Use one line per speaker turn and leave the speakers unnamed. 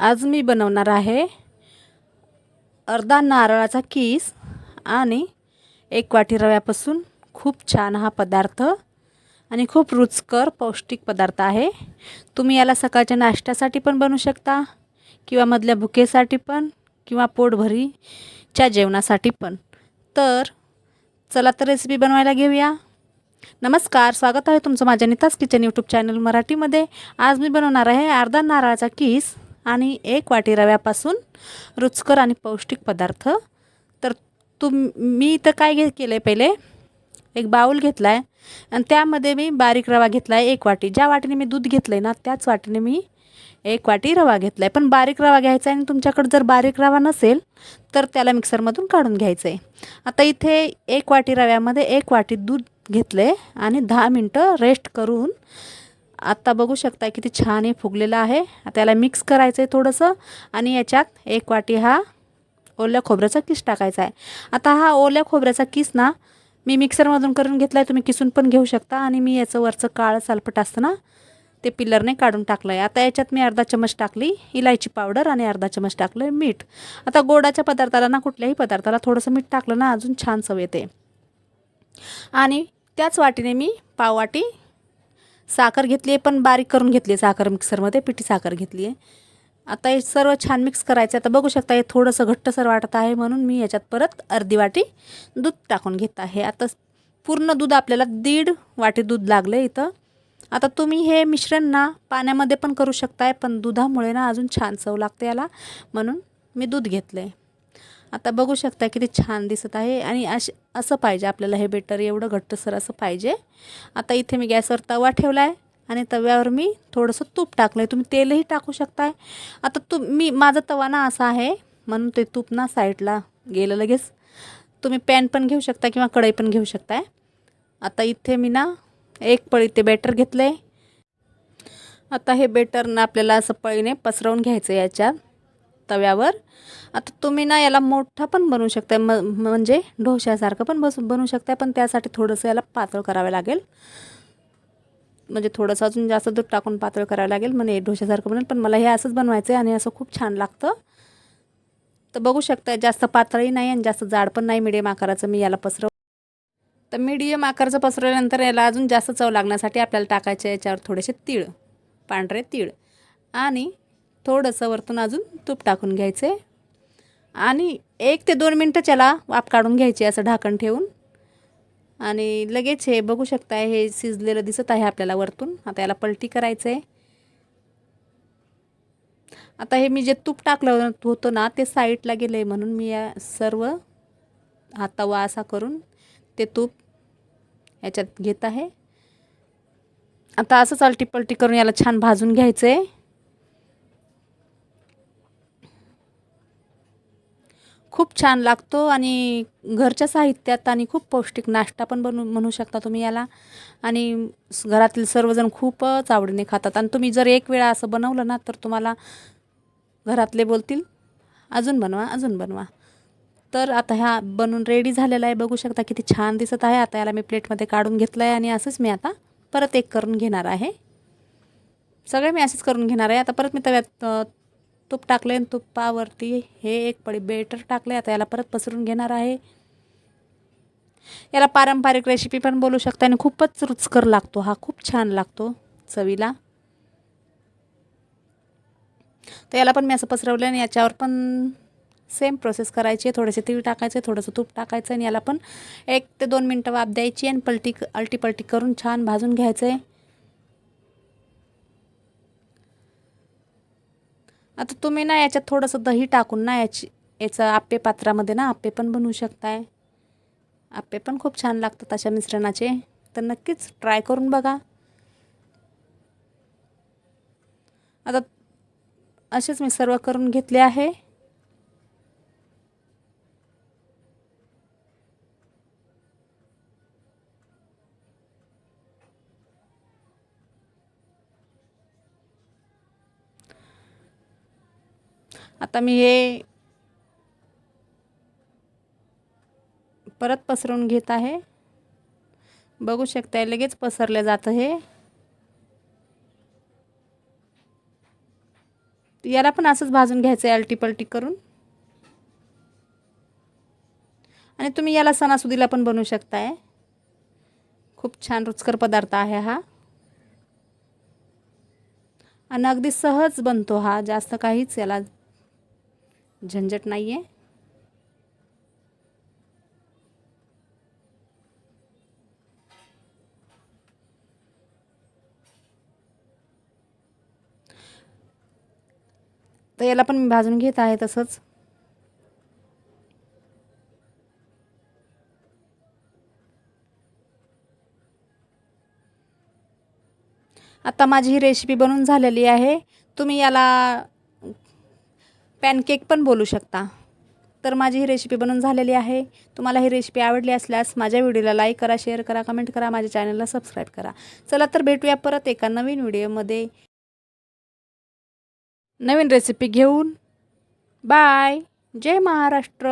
आज मी बनवणार आहे अर्धा नारळाचा किस आणि एक वाटी रव्यापासून खूप छान हा पदार्थ आणि खूप रुचकर पौष्टिक पदार्थ आहे. तुम्ही याला सकाळच्या नाश्त्यासाठी पण बनवू शकता किंवा मधल्या भुकेसाठी पण किंवा पोटभरीच्या जेवणासाठी पण. तर चला तर रेसिपी बनवायला घेऊया. नमस्कार स्वागत आहे तुमचं माझ्या नितास किचन यूट्यूब चॅनल मराठीमध्ये. आज मी बनवणार आहे अर्धा नारळाचा किस आणि एक वाटी रव्यापासून रुचकर आणि पौष्टिक पदार्थ. तर तुम मी इथं काय घे केलं आहे पहिले? एक बाऊल घेतला आहे आणि त्यामध्ये मी बारीक रवा घेतला आहे एक वाटी. ज्या वाटीने मी दूध घेतलं आहे ना त्याच वाटीने मी एक वाटी रवा घेतला आहे पण बारीक रवा घ्यायचा आहे आणि तुमच्याकडं जर बारीक रवा नसेल तर त्याला मिक्सरमधून काढून घ्यायचं आहे आता इथे एक वाटी रव्यामध्ये एक वाटी दूध घेतले आणि दहा मिनटं रेस्ट करून आत्ता बघू शकता किती छान हे फुगलेलं आहे. त्याला मिक्स करायचं आहे थोडंसं आणि याच्यात एक वाटी हा ओल्या खोबऱ्याचा किस टाकायचा आहे. आता हा ओल्या खोबऱ्याचा किस ना मी मिक्सरमधून करून घेतला आहे तुम्ही किसून पण घेऊ शकता आणि मी याचं वरचं काळं सालपट असतं ना ते पिलरने काढून टाकलं आहे आता याच्यात मी अर्धा चमच टाकली इलायची पावडर आणि अर्धा चमच टाकलं आहे मीठ. आता गोडाच्या पदार्थाला ना कुठल्याही पदार्थाला थोडंसं मीठ टाकलं ना अजून छान चव येते. आणि त्याच वाटीने मी पाववाटी साखर घेतली आहे पण बारीक करून घेतली आहे साखर मिक्सरमध्ये पिठी साखर घेतली आहे. आता हे सर्व छान मिक्स करायचं आता बघू शकता हे थोडंसं घट्टसर वाटत आहे म्हणून मी याच्यात परत अर्धी वाटी दूध टाकून घेत आहे. आता पूर्ण दूध आपल्याला दीड वाटी दूध लागलं आहे इथं. आता तुम्ही हे मिश्रण ना पाण्यामध्ये पण करू शकताय पण दुधामुळे ना अजून छान चव लागते याला. म्हणून मी दूध घेतलं आहे आता बघू शकता किती छान दिसत आहे आणि अश असं पाहिजे आपल्याला हे बेटर एवढं घट्टसर असं पाहिजे. आता इथे मी गॅसवर तवा ठेवला आहे आणि तव्यावर मी थोडंसं तूप टाकलं आहे तुम्ही तेलही टाकू शकताय. आता तू मी माझा तवा ना असा आहे म्हणून ते तूप ना साईडला गेलं लगेच. तुम्ही पॅन पण घेऊ शकता किंवा कढई पण घेऊ शकताय. आता इथे मी ना एक पळी ते बेटर घेतलं आहे आता हे बेटर ना आपल्याला असं पळीने पसरवून घ्यायचं याच्यात. तव्यावर आता तुम्ही ना याला मोठा पण बनवू शकता म म्हणजे ढोश्यासारखं पण बस बनवू शकता पण त्यासाठी थोडंसं याला पातळ करावं लागेल. म्हणजे थोडंसं अजून जास्त दूध टाकून पातळ करावं लागेल. म्हणजे ढोश्यासारखं बनेल पण मला हे असंच बनवायचं आहे आणि असं खूप छान लागतं. तर बघू शकता जास्त पातळही नाही आणि जास्त जाड पण नाही मिडियम आकाराचं मी याला पसरव. तर मीडियम आकाराचं पसरवल्यानंतर याला अजून जास्त चव लागण्यासाठी आपल्याला टाकायचे याच्यावर थोडेसे तीळ पांढरे तीळ. आणि थोडंसं वरतून अजून तूप टाकून घ्यायचे. आणि एक ते दोन मिनटं त्याला वाफ काढून घ्यायची असं ढाकण ठेवून. आणि लगेच हे बघू शकता हे शिजलेलं दिसत आहे आपल्याला वरतून. आता याला पलटी करायचं आहे आता हे मी जे तूप टाकलं होतं ना ते साईडला गेलं आहे म्हणून मी या सर्व हा तवा असा करून ते तूप याच्यात घेत आहे. आता असंच अलटी पलटी करून याला छान भाजून घ्यायचं आहे खूप छान लागतो आणि घरच्या साहित्यात आणि खूप पौष्टिक नाश्ता पण बनवू म्हणू शकता तुम्ही याला. आणि घरातील सर्वजण खूपच आवडीने खातात. आणि तुम्ही जर एक वेळा असं बनवलं ना तर तुम्हाला घरातले बोलतील अजून बनवा अजून बनवा. तर आता ह्या बनून रेडी झालेला आहे. बघू शकता किती छान दिसत आहे. आता याला मी प्लेटमध्ये काढून घेतलं आहे आणि असंच मी आता परत एक करून घेणार आहे. सगळे मी असेच करून घेणार आहे. आता परत मी तव्यात तूप टाकले आणि तुपावरती हे एक पडी बेटर टाकले आता याला परत पसरून घेणार आहे. याला पारंपरिक रेसिपी पण बोलू शकता आणि खूपच रुचकर लागतो हा. खूप छान लागतो चवीला. तर याला पण मी असं पसरवलं आणि याच्यावर पण सेम प्रोसेस करायची आहे. थोडेसे तीळ टाकायचे थोडंसं तूप टाकायचं आणि याला पण एक ते दोन मिनटं वाफ द्यायची आणि पलटी अलटी पलटी करून छान भाजून घ्यायचं आहे आता तुम्ही ना याच्यात थोडंसं दही टाकून ना याची याचं आप्पे पात्रामध्ये ना आप्पे पण बनवू शकताय. आप्पे पण खूप छान लागतात अशा मिश्रणाचे. तर नक्कीच ट्राय करून बघा. आता असेच मी सर्व करून घेतले आहे. आता मी हे परत पसरवून घेत आहे. बघू शकताय लगेच पसरलं जातं हे. याला पण असंच भाजून घ्यायचं आहे अल्टीपल्टी करून. आणि तुम्ही याला सणासुदीला पण बनवू शकताय. खूप छान रुचकर पदार्थ आहे हा. आणि अगदी सहज बनतो हा जास्त काहीच याला झंझट नाही आहे तर याला पण मी भाजून घेत आहे तसंच. आता माझी ही रेसिपी बनवून झालेली आहे. तुम्ही याला पॅनकेक पण बोलू शकता. तर माझी ही रेसिपी बनवून झालेली आहे. तुम्हाला ही रेसिपी आवडली असल्यास माझ्या व्हिडिओला लाईक करा शेअर करा कमेंट करा माझ्या चॅनलला सबस्क्राईब करा. चला तर भेटूया परत एका नवीन व्हिडिओमध्ये नवीन रेसिपी घेऊन. बाय जय महाराष्ट्र.